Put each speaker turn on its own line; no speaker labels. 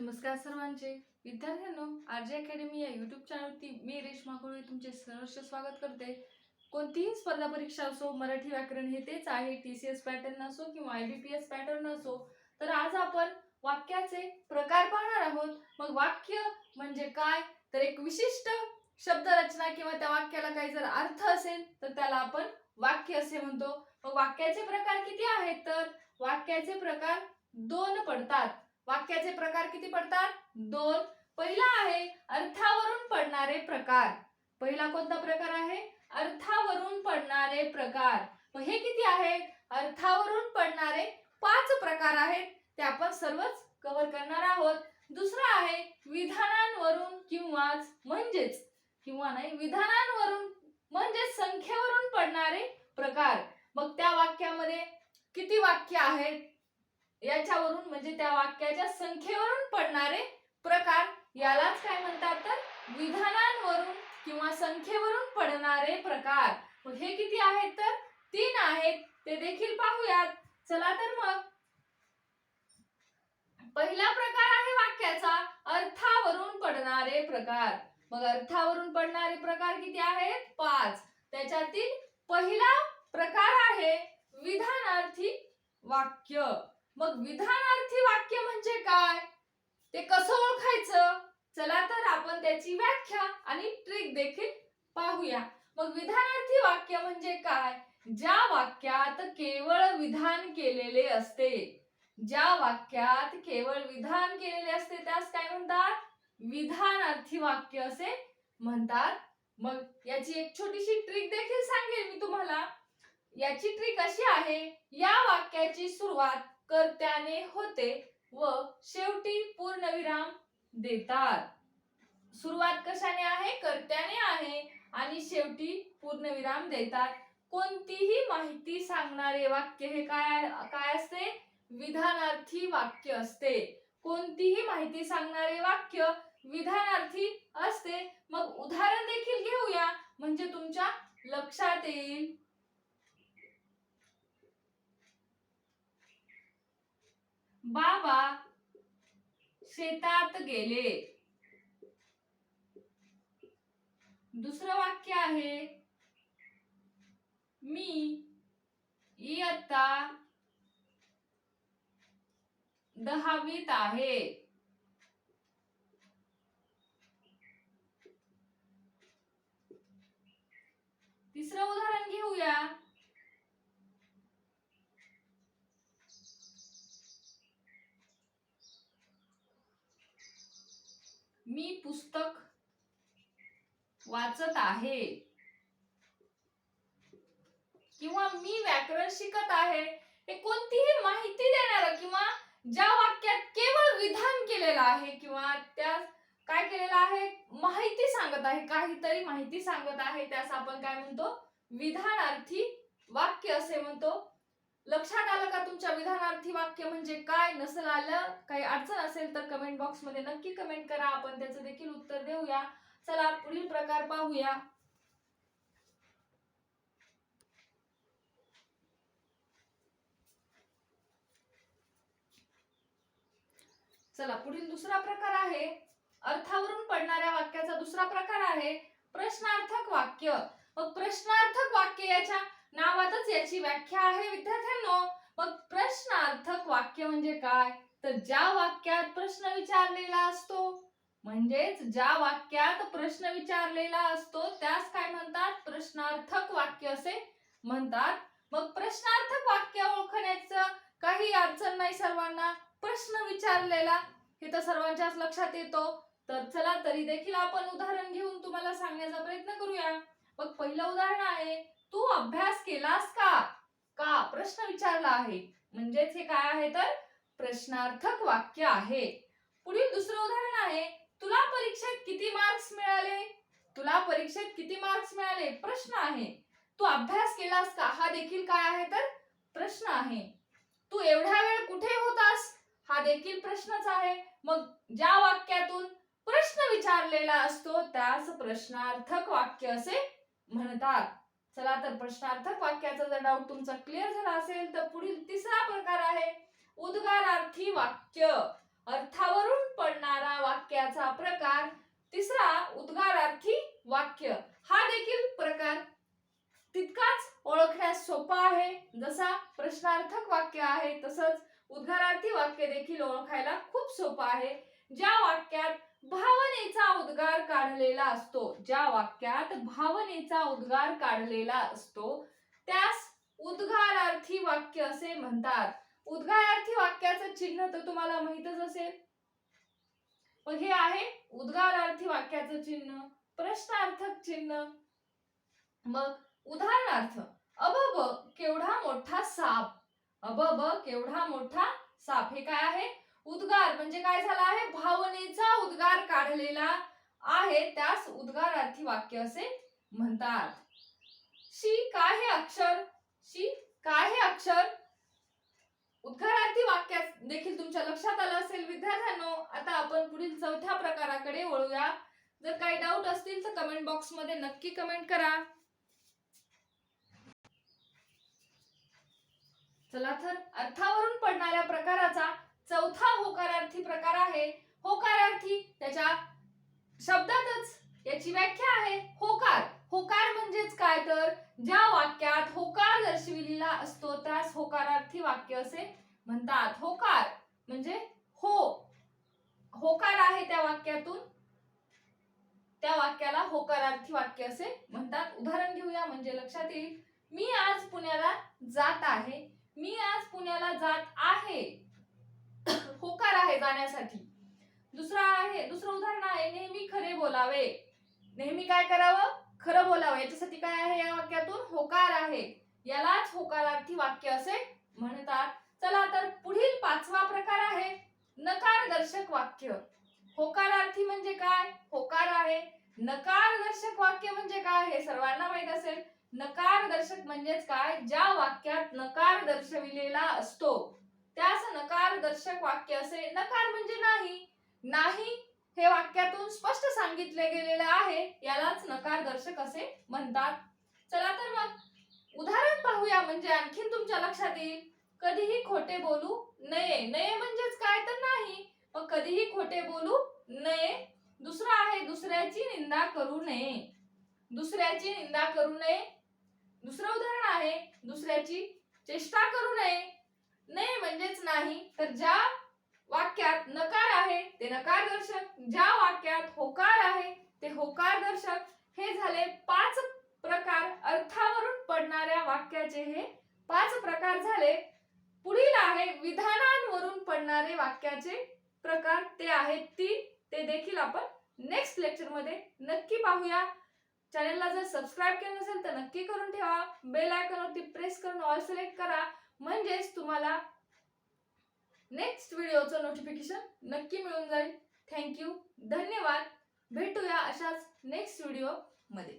नमस्कार सर्वांचे. विद्यार्थ्यांनो आर जे अकॅडमी या यूट्यूब चॅनलवरती मी रेश्मा कोळी तुमचे सहर्ष स्वागत करते. कोणतीही स्पर्धा परीक्षा असो मराठी व्याकरण हे तेच आहे. टी सी एस पॅटर्न असो किंवा I B P S pattern असो तर आज आपण वाक्याचे प्रकार पाहणार आहोत. मग वाक्य म्हणजे काय? तर एक विशिष्ट शब्दरचना किंवा त्या वाक्याला काही जर अर्थ असेल तर त्याला आपण वाक्य असे म्हणतो. मग वाक्याचे प्रकार किती आहेत? तर वाक्याचे प्रकार दोन पडतात. वाक्याचे प्रकार किती पडतात? दोन. पहिला आहे अर्थावरून पडणारे प्रकार. पहिला कोणता प्रकार आहे? अर्थावरून पडणारे प्रकार. मग हे किती आहेत अर्थावरून पडणारे पाच प्रकार आहेत. ते आपण सर्वच कव्हर करणार आहोत. दुसरा आहे विधानांवरून किंवा म्हणजेच किंवा नाही विधानांवरून म्हणजेच संख्येवरून पडणारे प्रकार. मग त्या वाक्यामध्ये किती वाक्य आहेत? याच्यावरून म्हणजे त्या वाक्याच्या संख्येवरून पडणारे प्रकार यालाच काय म्हणतात तर? विधानांवरून किंवा संख्येवरून पडणारे प्रकार. मग हे किती आहेत तर? तीन आहेत. ते देखील पाहूयात. चला तर मग. पहिला प्रकार आहे वाक्याचा. अर्थावरून पडणारे प्रकार. मग अर्थावरून पडणारे प्रकार किती आहेत? पाच. त्याच्यातील पहिला प्रकार आहे विधानार्थी वाक्य. मग विधानार्थी वाक्य म्हणजे काय? ते कसं ओळखायचं? चला तर आपण त्याची व्याख्या आणि ट्रिक देखील पाहूया. मग विधानार्थी वाक्य म्हणजे काय? ज्या वाक्यात केवळ विधान केलेले असते ज्या वाक्यात केवळ विधान केलेले असते त्यास काय म्हणतात? विधानार्थी वाक्य असे म्हणतात. मग याची एक छोटीशी ट्रिक देखील सांगेल मी तुम्हाला. याची ट्रिक अशी आहे या वाक्याची सुरुवात कर्त्याने होते व शेवटी पूर्णविराम देतात. सुरुवात कशाने आहे? कर्त्याने आहे आणि शेवटी पूर्णविराम देतात. कोणतीही माहिती सांगणारे वाक्य हे काय काय असते? विधानार्थी वाक्य असते. कोणतीही माहिती सांगणारे वाक्य विधानार्थी असते. मग उदाहरण देखील घेऊया. म्हणजे तुमच्या लक्षात येईल. बाबा शेतात गेले. दुसरं वाक्य आहे मी इयत्ता दहावीत आहे. तिसरं उदाहरण घेऊया. मी पुस्तक वाचत आहे. किंवा मी व्याकरण शिकत आहे हे कोणतीही माहिती देणार किंवा ज्या वाक्यात केवळ विधान केलेलं आहे किंवा त्या काय केलेलं आहे माहिती सांगत आहे काहीतरी माहिती सांगत आहे त्यास आपण काय म्हणतो? विधानार्थी वाक्य असे म्हणतो. लक्षात आलं का तुमच्या विधानार्थी वाक्य म्हणजे काय? नसेल आलं काही अडचण असेल तर कमेंट बॉक्समध्ये नक्की कमेंट करा. आपण त्याचं देखील उत्तर देऊया. चला पुढील प्रकार पाहूया. चला पुढील दुसरा प्रकार आहे. अर्थावरून पडणाऱ्या वाक्याचा दुसरा प्रकार आहे. प्रश्नार्थक वाक्य. मग प्रश्नार्थक वाक्य याच्या नावातच याची व्याख्या आहे विद्यार्थ्यांनो. मग प्रश्नार्थक वाक्य म्हणजे काय? तर ज्या वाक्यात प्रश्न विचारलेला असतो म्हणजेच ज्या वाक्यात प्रश्न विचारलेला असतो त्यास काय म्हणतात? प्रश्नार्थक वाक्य असे म्हणतात. मग प्रश्नार्थक वाक्य ओळखण्याचं काही अडचण नाही सर्वांना? प्रश्न विचारलेला. हे तर सर्वांच्याच लक्षात येतो. तर चला तरी देखील आपण उदाहरण घेऊन तुम्हाला सांगण्याचा प्रयत्न करूया. मग पहिलं उदाहरण आहे तू अभ्यास केलास का? का? प्रश्न विचारला आहे. म्हणजेच हे काय आहे तर? प्रश्नार्थक वाक्य आहे. पुढील दुसरं उदाहरण आहे. तुला परीक्षेत किती मार्क्स मिळाले? तुला परीक्षेत किती मार्क्स मिळाले? प्रश्न आहे. तू अभ्यास केलास का? हा देखील काय आहे तर? प्रश्न आहे. तू एवढा वेळ कुठे होतास? हा देखील प्रश्नच आहे. मग ज्या वाक्यातून प्रश्न विचारलेला असतो त्यास प्रश्नार्थक वाक्य असे म्हणतात. चला तर प्रश्नार्थक वाक्याचा जर डाऊट तुमचा क्लिअर झाला असेल तर पुढील तिसरा प्रकार आहे. उद्गारार्थी वाक्य. अर्थावरून पडणारा वाक्याचा प्रकार. तिसरा उद्गारार्थी वाक्य. हा देखील प्रकार तितकाच ओळखण्यास सोपा आहे. जसा प्रश्नार्थक वाक्य आहे तसंच उद्गारार्थी वाक्य देखील ओळखायला खूप सोपं आहे. ज्या वाक्यात भावनेचा उद्गार काढलेला असतो. ज्या वाक्यात भावनेचा उद्गार काढलेला असतो त्यास उद्गारार्थी वाक्य असे म्हणतात. उद्गारार्थी वाक्याचं चिन्ह तर तुम्हाला माहितच असेल. मग हे आहे उद्गारार्थी वाक्याचं चिन्ह प्रश्नार्थक चिन्ह. मग उदाहरणार्थ अबब केवढा मोठा साप. अबब केवढा मोठा साप. हे काय आहे? उद्गार म्हणजे काय झाला? काढलेला आहे त्यास उद्गारार्थी वाक्य असे म्हणतात. शी काय हे अक्षर? शी काय हे अक्षर? उद्गारार्थी वाक्यात देखील तुमच्या लक्षात आलं असेल विद्यार्थ्यांनो. आता आपण पुढील चौथ्या प्रकाराकडे वळूया. जर काही डाऊट असतील तर कमेंट बॉक्समध्ये नक्की कमेंट करा. चला तर अर्थावरून पडणाऱ्या प्रकाराचा चौथा होकारार्थी प्रकार आहे. होकारार्थी त्याच्या शब्दातच याची व्याख्या आहे. होकार. होकार म्हणजेच काय तर? ज्या वाक्यात होकार दर्शविलेला असतो त्यास होकारार्थी वाक्य असे म्हणतात. होकार म्हणजे हो. होकार आहे त्या वाक्यातून. त्या वाक्याला होकारार्थी वाक्य असे म्हणतात. उदाहरण घेऊया म्हणजे लक्षात येईल. मी आज पुण्याला जात आहे. मी आज पुण्याला जात आहे. होकार आहे जाण्यासाठी. दुसरा आहे दुसरं उदाहरण आहे नेहमी खरे बोलावे. नेहमी काय करावं? खरं बोलावं. याच्यासाठी काय आहे या वाक्यातून? होकार आहे. यालाच होकारार्थी वाक्य असे म्हणतात. चला तर पुढील पाचवा प्रकार आहे नकारदर्शक वाक्य. होकारार्थी म्हणजे काय? होकार आहे. नकारदर्शक वाक्य म्हणजे काय? हे सर्वांना माहीत असेल. नकारदर्शक म्हणजेच काय? ज्या वाक्यात नकार दर्शविलेला असतो. त्यास नकारदर्शक वाक्य असे. नकार म्हणजे नाही. नाही हे वाक्यातून स्पष्ट सांगितले गेलेले आहे यालाच नकारदर्शक असे म्हणतात. चला तर मग उदाहरण पाहूया म्हणजे आणखीन तुमच्या लक्षात येईल. कधीही खोटे बोलू नये. नये म्हणजेच काय तर नाही मग कधीही खोटे बोलू नये. दुसरं आहे दुसऱ्याची निंदा करू नये. दुसऱ्याची निंदा करू नये. दुसरं उदाहरण आहे दुसऱ्याची चेष्टा करू नये. नये म्हणजेच नाही तर ज्या वाक्यात नकार आहे ते नकार दर्शक. ज्या वाक्यात होकार आहे ते होकार दर्शक. हे झाले पाच प्रकार. अर्थावरून पडणाऱ्या वाक्याचे हे पाच प्रकार झाले. पुढील आहे विधानांवरून पडणारे वाक्याचे प्रकार. ते आहेत तीन. ते देखील आपण नेक्स्ट लेक्चरमध्ये नक्की पाहूया. चॅनलला जर सबस्क्राईब केलं नसेल तर नक्की करून ठेवा. बेल आयकॉनवरती प्रेस करून ऑल सिलेक्ट करा. म्हणजेच तुम्हाला नेक्स्ट व्हिडिओचं नोटिफिकेशन नक्की मिळून जाईल. थँक्यू धन्यवाद. भेटूया अशाच नेक्स्ट व्हिडिओमध्ये.